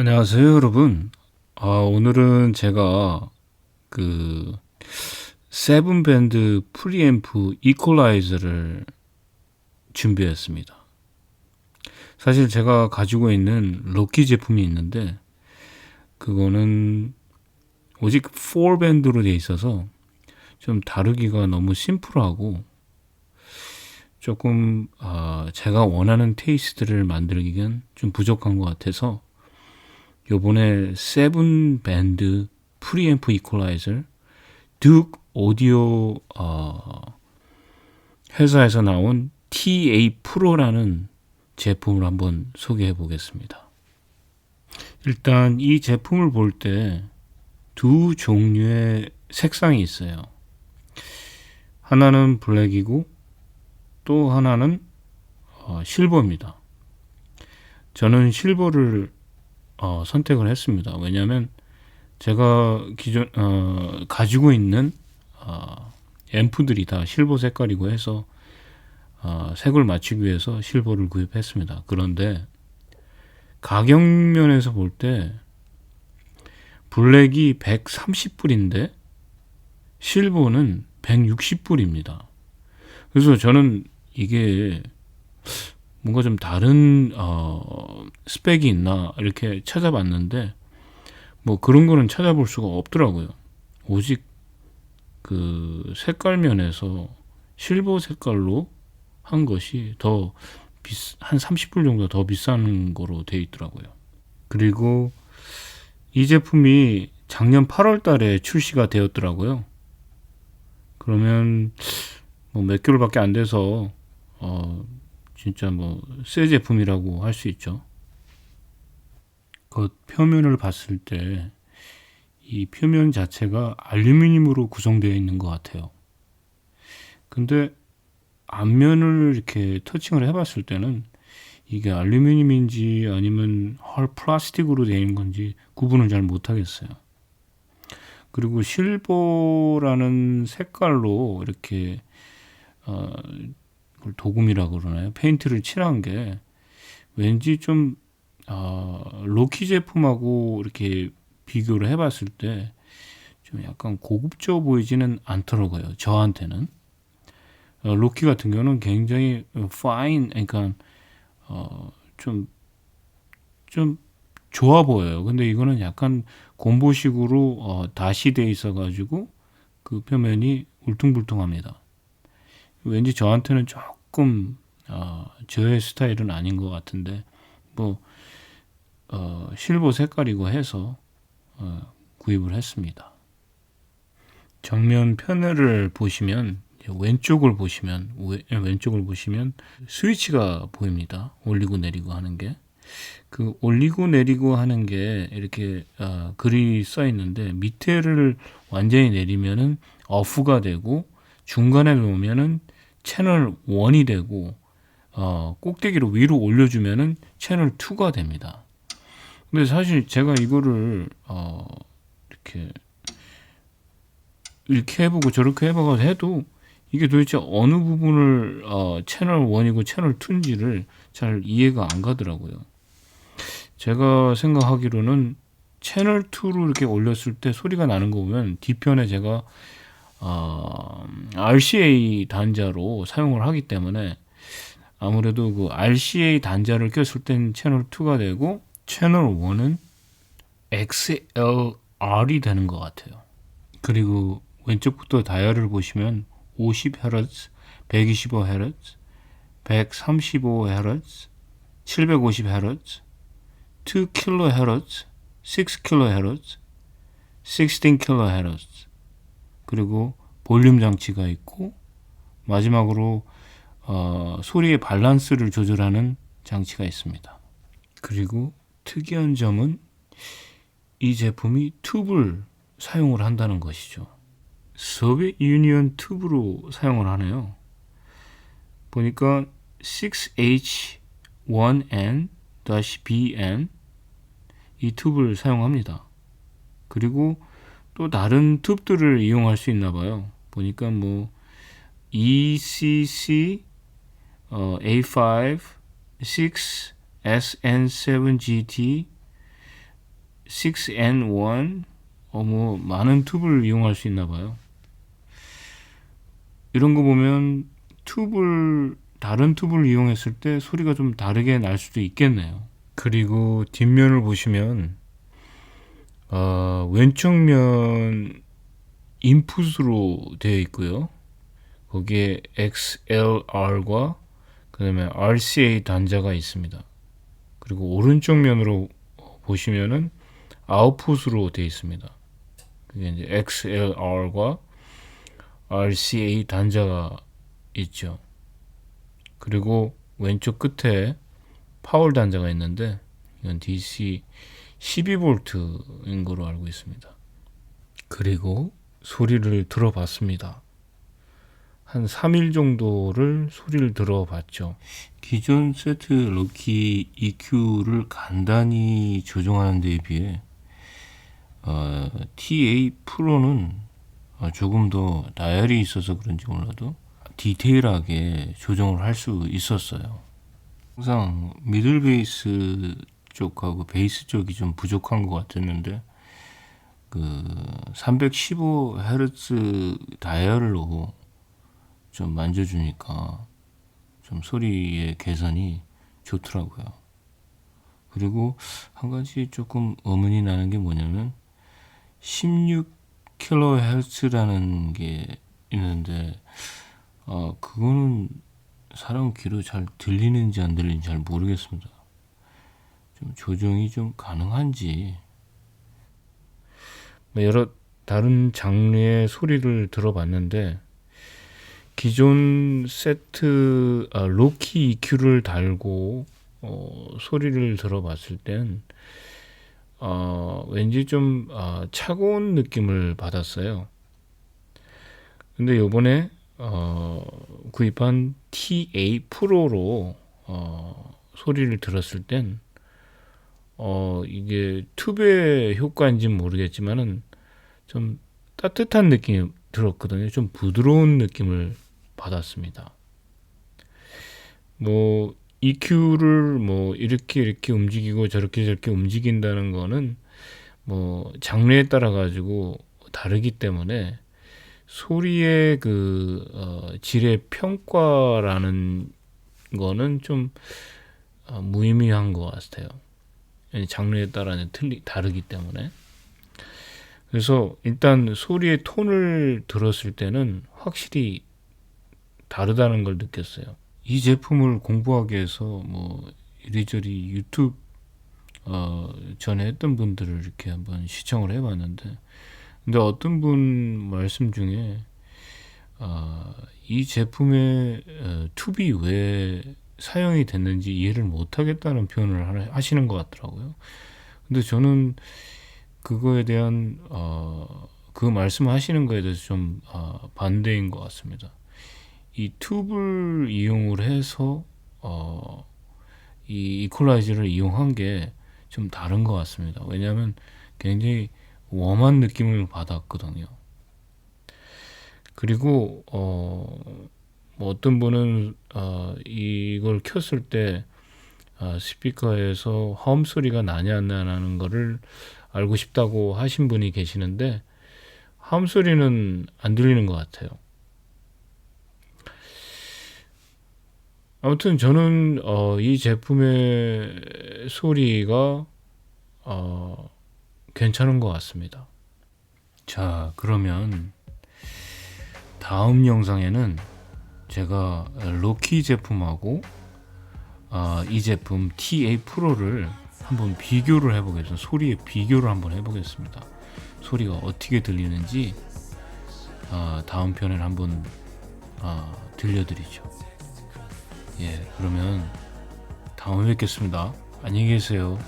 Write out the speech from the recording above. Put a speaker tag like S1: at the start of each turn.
S1: 안녕하세요, 여러분. 아, 오늘은 제가 그 세븐 밴드 프리앰프 이퀄라이저를 준비했습니다. 사실 제가 가지고 있는 럭키 제품이 있는데 그거는 오직 4밴드로 되어 있어서 좀 다루기가 너무 심플하고 조금 아, 제가 원하는 테이스트를 만들기엔 좀 부족한 것 같아서 요번에 세븐 밴드 프리앰프 이퀄라이저 듀 오디오 어, 회사에서 나온 TA 프로라는 제품을 한번 소개해 보겠습니다. 일단 이 제품을 볼 때 두 종류의 색상이 있어요. 하나는 블랙이고 또 하나는 어, 실버입니다. 저는 실버를 어, 선택을 했습니다. 왜냐하면 제가 기존 어, 가지고 있는 어, 앰프들이 다 실버 색깔이고 해서 어, 색을 맞추기 위해서 실버를 구입했습니다. 그런데 가격 면에서 볼 때 블랙이 130불인데 실버는 160불입니다. 그래서 저는 이게 뭔가 좀 다른 어, 스펙이 있나 이렇게 찾아봤는데 뭐 그런 거는 찾아볼 수가 없더라고요. 오직 그 색깔 면에서 실버 색깔로 한 것이 더 비싸, 한 30불 정도 더 비싼 거로 돼 있더라고요. 그리고 이 제품이 작년 8월 달에 출시가 되었더라고요. 그러면 뭐 몇 개월밖에 안 돼서 어 진짜 뭐 새 제품이라고 할 수 있죠. 그 표면을 봤을 때 이 표면 자체가 알루미늄으로 구성되어 있는 것 같아요. 근데 앞면을 이렇게 터칭을 해봤을 때는 이게 알루미늄인지 아니면 헐 플라스틱으로 되어 있는 건지 구분을 잘 못하겠어요. 그리고 실버라는 색깔로 이렇게 어, 도금이라 그러나요? 페인트를 칠한 게 왠지 좀 어, 로키 제품하고 이렇게 비교를 해봤을 때 좀 약간 고급져 보이지는 않더라고요. 저한테는 어, 로키 같은 경우는 굉장히 파인, 그러니까 어, 좀좀 좋아 보여요. 근데 이거는 약간 곰보식으로 어, 다시 돼 있어가지고 그 표면이 울퉁불퉁합니다. 왠지 저한테는 조금 어, 저의 스타일은 아닌 것 같은데 뭐 어, 실버 색깔이고 해서 어, 구입을 했습니다. 정면 패널을 보시면 왼쪽을 보시면 왼쪽을 보시면 스위치가 보입니다. 올리고 내리고 하는 게. 그 올리고 내리고 하는 게 이렇게 어, 글이 써 있는데 밑에를 완전히 내리면은 어프가 되고 중간에 놓으면은 채널 1이 되고 어, 꼭대기로 위로 올려주면은 채널 2가 됩니다. 근데 사실 제가 이거를 어, 이렇게 이렇게 해보고 저렇게 해보고 해도 이게 도대체 어느 부분을 어, 채널 1이고 채널 2인지를 잘 이해가 안 가더라고요. 제가 생각하기로는 채널 2로 이렇게 올렸을 때 소리가 나는 거 보면 뒤편에 제가 어, RCA 단자로 사용을 하기 때문에 아무래도 그 RCA 단자를 꼈을 땐 채널 2가 되고 채널 1은 XLR이 되는 것 같아요. 그리고 왼쪽부터 다이얼을 보시면 50Hz, 125Hz, 135Hz, 750Hz, 2kHz, 6kHz, 16kHz, 그리고 볼륨 장치가 있고 마지막으로 어, 소리의 밸런스를 조절하는 장치가 있습니다. 그리고 특이한 점은 이 제품이 튜브를 사용을 한다는 것이죠. 소비엣 유니언 튜브로 사용을 하네요. 보니까 6H1N-BN 이 튜브를 사용합니다. 그리고 또 다른 튜브들을 이용할 수 있나 봐요. 보니까 뭐 ECC 어, A5, 6, SN7GT, 6N1 어, 뭐 많은 튜브를 이용할 수 있나 봐요. 이런 거 보면 튜브를 다른 튜브를 이용했을 때 소리가 좀 다르게 날 수도 있겠네요. 그리고 뒷면을 보시면 어, 왼쪽 면 인풋으로 되어 있고요. 거기에 XLR과 그다음에 RCA 단자가 있습니다. 그리고 오른쪽 면으로 보시면은 아웃풋으로 되어 있습니다. 그게 이제 XLR과 RCA 단자가 있죠. 그리고 왼쪽 끝에 파월 단자가 있는데 이건 DC 12V인 거로 알고 있습니다. 그리고 소리를 들어봤습니다. 한 3일 정도를 소리를 들어봤죠. 기존 세트 럭키 EQ를 간단히 조정하는 데에 비해 어, TA 프로는 어, 조금 더 나열이 있어서 그런지 몰라도 디테일하게 조정을 할 수 있었어요. 항상 미들 베이스 쪽하고 베이스 쪽이 좀 부족한 것 같았는데 그 315Hz 다이얼로 좀 만져주니까 좀 소리의 개선이 좋더라고요. 그리고 한 가지 조금 의문이 나는 게 뭐냐면 16kHz라는 게 있는데 어 그거는 사람 귀로 잘 들리는지 안 들리는지 잘 모르겠습니다. 좀 조정이 좀 가능한지 뭐 여러 다른 장르의 소리를 들어봤는데 기존 세트 아, 로키 EQ를 달고 어, 소리를 들어봤을 땐 어, 왠지 좀 어, 차가운 느낌을 받았어요. 근데 요번에 어, 구입한 TA 프로로 어, 소리를 들었을 땐 어, 이게 튜브의 효과인지는 모르겠지만은 좀 따뜻한 느낌이 들었거든요. 좀 부드러운 느낌을 받았습니다. 뭐 EQ를 뭐 이렇게 이렇게 움직이고 저렇게 저렇게 움직인다는 거는 뭐 장르에 따라 가지고 다르기 때문에 소리의 그 어, 질의 평가라는 거는 좀 어, 무의미한 것 같아요. 장르에 따라는 틀리 다르기 때문에. 그래서 일단 소리의 톤을 들었을 때는 확실히 다르다는 걸 느꼈어요. 이 제품을 공부하기 위해서 뭐 이리저리 유튜브 어, 전에 했던 분들을 이렇게 한번 시청을 해봤는데, 근데 어떤 분 말씀 중에 어, 이 제품의 어, 투비 왜 사용이 됐는지 이해를 못하겠다는 표현을 하시는 것 같더라고요. 근데 저는 그거에 대한 어, 그 말씀하시는 거에 대해서 좀 어, 반대인 것 같습니다. 이 튜브를 이용을 해서 어, 이 이퀄라이저를 이용한 게 좀 다른 것 같습니다. 왜냐하면 굉장히 웜한 느낌을 받았거든요. 그리고 어, 뭐 어떤 분은 어, 이걸 켰을 때 어, 스피커에서 험 소리가 나냐 안 나냐는 거를 알고 싶다고 하신 분이 계시는데 험 소리는 안 들리는 것 같아요. 아무튼 저는 어, 이 제품의 소리가 어, 괜찮은 것 같습니다. 자, 그러면 다음 영상에는 제가 로키 제품하고 어, 이 제품 TA 프로를 한번 비교를 해보겠습니다. 소리의 비교를 한번 해보겠습니다. 소리가 어떻게 들리는지 어, 다음 편에 한번 어, 들려드리죠. 예, 그러면 다음에 뵙겠습니다. 안녕히 계세요.